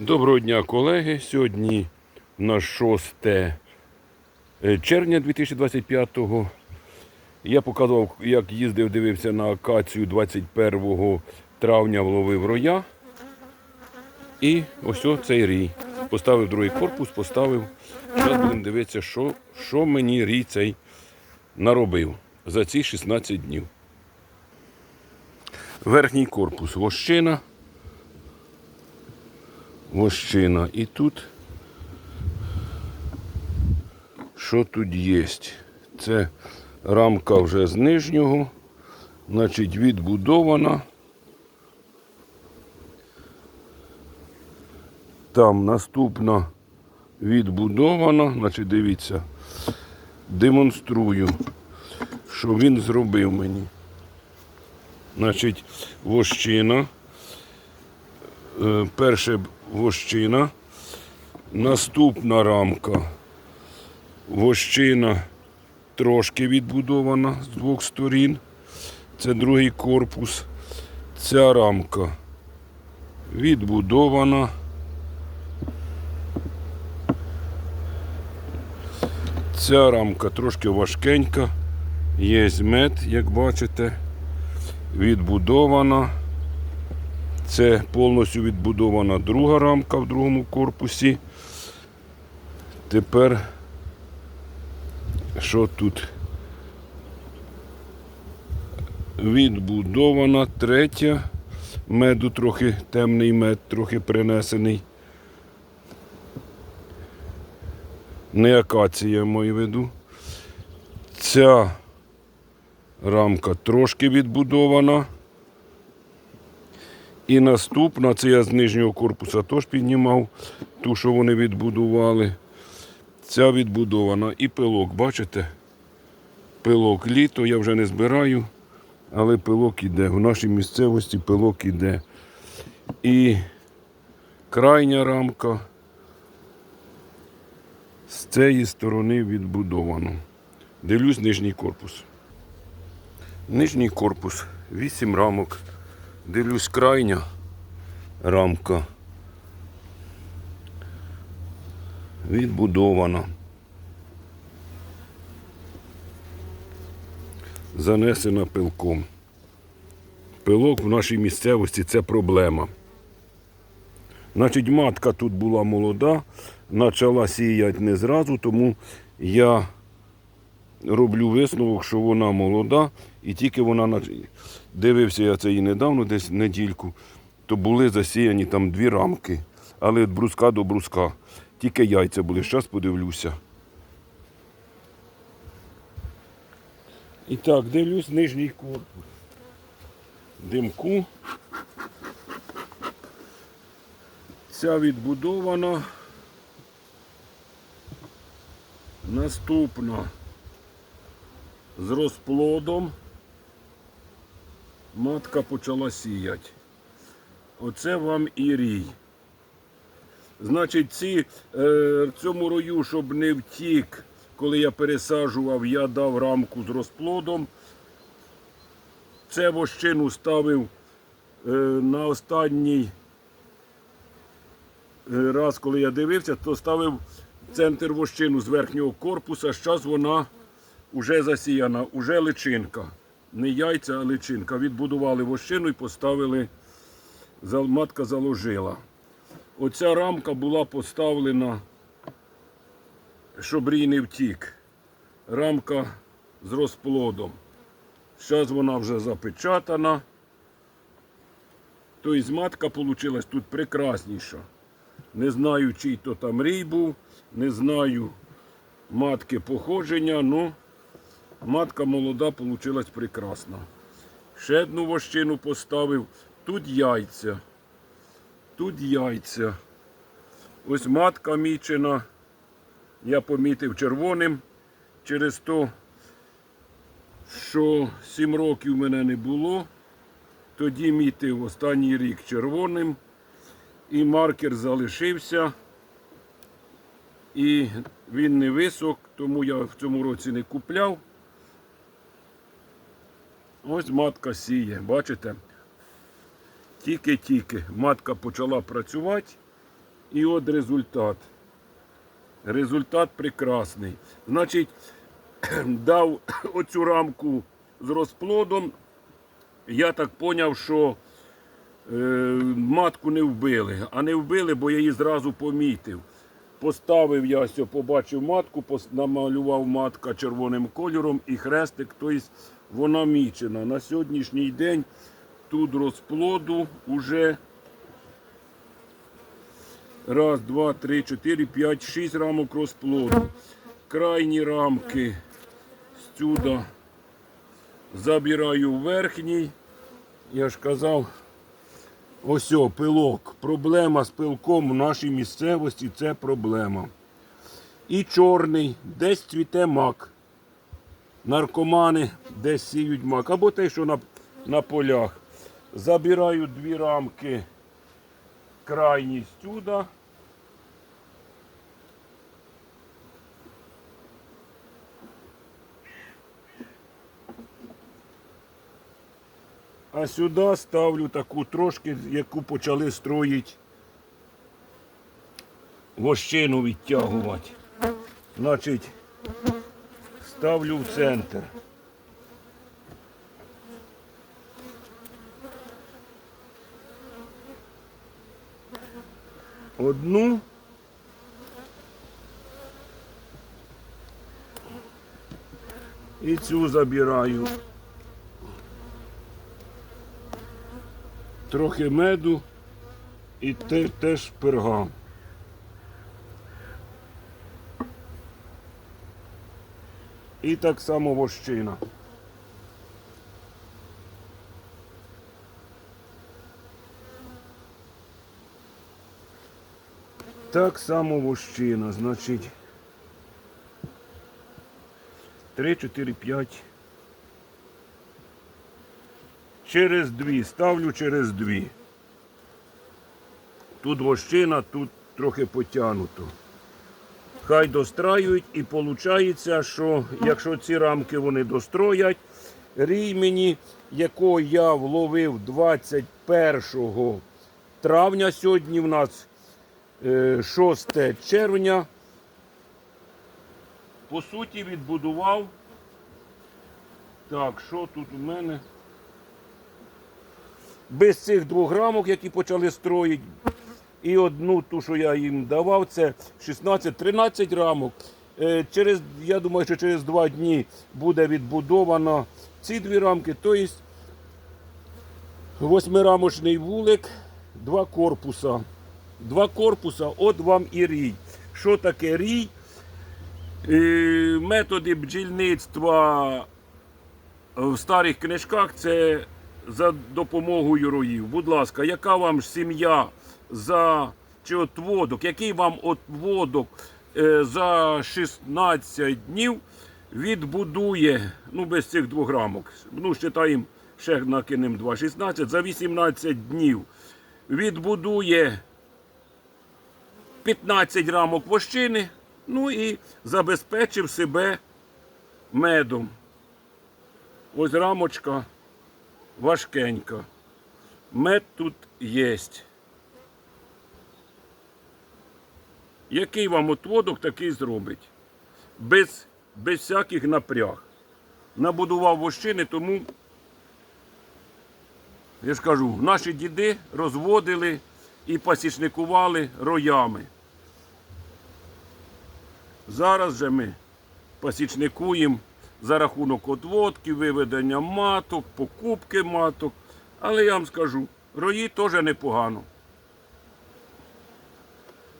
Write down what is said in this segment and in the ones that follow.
Доброго дня, колеги. Сьогодні на 6 е, червня 2025-го. Я показував, як їздив, дивився на акацію 21 травня вловив роя. І ось цей рій. Поставив другий корпус, поставив. Зараз будемо дивитися, що, що мені рій цей наробив за ці 16 днів. Верхній корпус вощина. Вощина. І тут що тут є? Це рамка вже з нижнього, значить відбудована. Там наступна відбудована, значить дивіться, демонструю, що він зробив мені. Значить, вощина. Е, перше вощина, наступна рамка. Вощина трошки відбудована з двох сторін. Це другий корпус. Ця рамка відбудована. Ця рамка трошки важкенька. Є мед, як бачите, відбудована. Це повністю відбудована друга рамка в другому корпусі. Тепер що тут? Відбудована третя. Меду трохи темний мед, трохи принесений. Не акація, маю виду. Ця рамка трошки відбудована. І наступна, це я з нижнього корпуса теж піднімав, ту, що вони відбудували. Ця відбудована. І пилок, бачите? Пилок літо я вже не збираю, але пилок іде. В нашій місцевості пилок іде. І крайня рамка з цієї сторони відбудовано. Дивлюсь нижній корпус. Нижній корпус, 8 рамок. Дивлюсь крайня рамка. Відбудована. Занесена пилком. Пилок в нашій місцевості це проблема. Значить, матка тут була молода, почала сіяти не зразу, тому я роблю висновок, що вона молода, і тільки вона дивився я це і недавно, десь недільку, то були засіяні там дві рамки, але від бруска до бруска. Тільки яйця були. Зараз подивлюся. І так, дивлюсь нижній корпус. Димку. Ця відбудована. Наступна з розплодом. Матка почала сіяти. Оце вам і рій. Значить, ці, е, цьому рою, щоб не втік, коли я пересаджував, я дав рамку з розплодом. Це вощину ставив е, на останній е, раз, коли я дивився, то ставив центр вощину з верхнього корпуса. Зараз вона вже засіяна, вже личинка. Не яйця, а личинка. Відбудували вощину і поставили, матка заложила. Оця рамка була поставлена, щоб рій не втік. Рамка з розплодом. Зараз вона вже запечатана. Тобто матка вийшла тут прекрасніша. Не знаю, чий то там рій був, не знаю матки походження, ну матка молода вийшла прекрасна. Ще одну вощину поставив. Тут яйця. Тут яйця. Ось матка мічена. Я помітив червоним через те, що 7 років мене не було. Тоді мітив останній рік червоним. І маркер залишився. І він не висок, тому я в цьому році не купляв. Ось матка сіє, бачите? Тільки-тільки матка почала працювати, І от результат. Результат прекрасний. Значить, дав оцю рамку з розплодом. Я так поняв, що е, матку не вбили. А не вбили, бо я її зразу помітив. Поставив я ось, побачив матку, намалював матка червоним кольором і хрестик, тобто вона мічена. На сьогоднішній день тут розплоду вже раз, два, три, чотири, п'ять, шість рамок розплоду. Крайні рамки сюди забираю верхній. Я ж казав, ось о, пилок. Проблема з пилком в нашій місцевості це проблема. І чорний, десь цвіте мак. Наркомани десь сіють мак. Або те, що на, на полях. Забираю дві рамки крайні сюди. А сюди ставлю таку трошки, яку почали строїть вощину відтягувати. Значить, ставлю в центр. Одну. І цю забираю. Трохи меду і те, теж пергам. І так само вощина. Так само вощина, значить. 3, 4, 5. Через дві. Ставлю через дві. Тут вощина, тут трохи потягнуто. Хай достраюють і виходить, що якщо ці рамки вони достроять, рій мені, якого я вловив 21 травня, сьогодні в нас е, 6 червня, по суті відбудував. Так, що тут у мене? Без цих двох рамок, які почали строїти, і одну ту, що я їм давав, це 16-13 рамок. Е, Через, я думаю, що через два дні буде відбудовано ці дві рамки. Тобто восьмирамочний вулик, два корпуса. Два корпуса, от вам і рій. Що таке рій? Е, Методи бджільництва в старих книжках це за допомогою роїв. Будь ласка, яка вам сім'я за чи отводок, який вам отводок е, за 16 днів відбудує, ну без цих двох рамок, ну считаємо, ще накинемо 2, 16, за 18 днів відбудує 15 рамок вощини, ну і забезпечив себе медом. Ось рамочка важкенька. Мед тут є. Який вам отводок такий зробить? Без, без всяких напряг. Набудував вощини, тому, я ж кажу, наші діди розводили і пасічникували роями. Зараз же ми пасічникуємо за рахунок отводки, виведення маток, покупки маток. Але я вам скажу, рої теж непогано.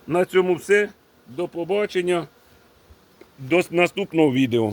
На цьому все. До побачення. До наступного відео.